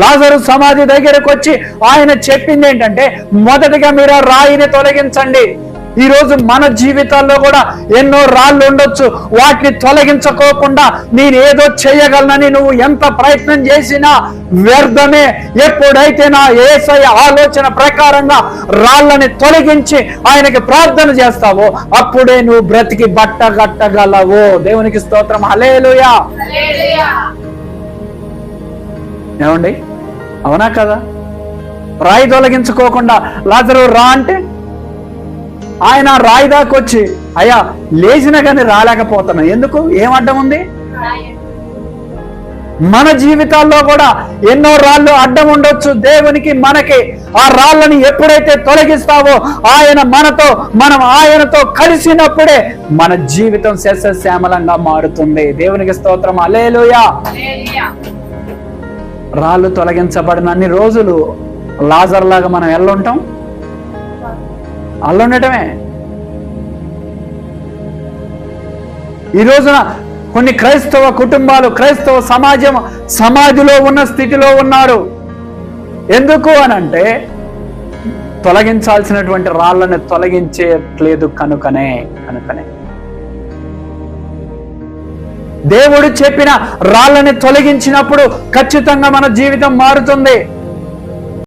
లాజరు సమాధి దగ్గరకు వచ్చి ఆయన చెప్పింది ఏంటంటే మొదటిగా మీరు ఆ రాయిని తొలగించండి. ఈ రోజు మన జీవితాల్లో కూడా ఎన్నో రాళ్ళు ఉండొచ్చు. వాటిని తొలగించుకోకుండా నేను ఏదో చేయగలనని నువ్వు ఎంత ప్రయత్నం చేసినా వ్యర్థమే. ఎప్పుడైతే నా ఏసయ ఆలోచన ప్రకారంగా రాళ్ళని తొలగించి ఆయనకి ప్రార్థన చేస్తావో అప్పుడే నువ్వు బ్రతికి బట్ట కట్టగలవు దేవునికి స్తోత్రం. హలేలుయా ఏమండి? అవునా కదా? రాయి తొలగించుకోకుండా లాజరు రా అంటే? ఆయన రాయి దాకొచ్చి అయ్యా లేచిన కానీ రాలేకపోతున్నా. ఎందుకు? ఏం అడ్డం ఉంది? మన జీవితాల్లో కూడా ఎన్నో రాళ్ళు అడ్డం ఉండొచ్చు. దేవునికి మనకి ఆ రాళ్ళని ఎప్పుడైతే తొలగిస్తావో ఆయన మనతో మనం ఆయనతో కలిసినప్పుడే మన జీవితం శస్యశ్యామలంగా మారుతుంది. దేవునికి స్తోత్రం. అలేలుయా రాళ్ళు తొలగించబడిన అన్ని రోజులు లాజర్ లాగా మనం ఎల్లుంటాం. అల్లుండటమే. ఈ రోజున కొన్ని క్రైస్తవ కుటుంబాలు క్రైస్తవ సమాజం సమాధిలో ఉన్న స్థితిలో ఉన్నారు. ఎందుకు అని అంటే తొలగించాల్సినటువంటి రాళ్ళని తొలగించేయట్లేదు కనుకనే కనుకనే. దేవుడు చెప్పిన రాళ్ళని తొలగించినప్పుడు ఖచ్చితంగా మన జీవితం మారుతుంది.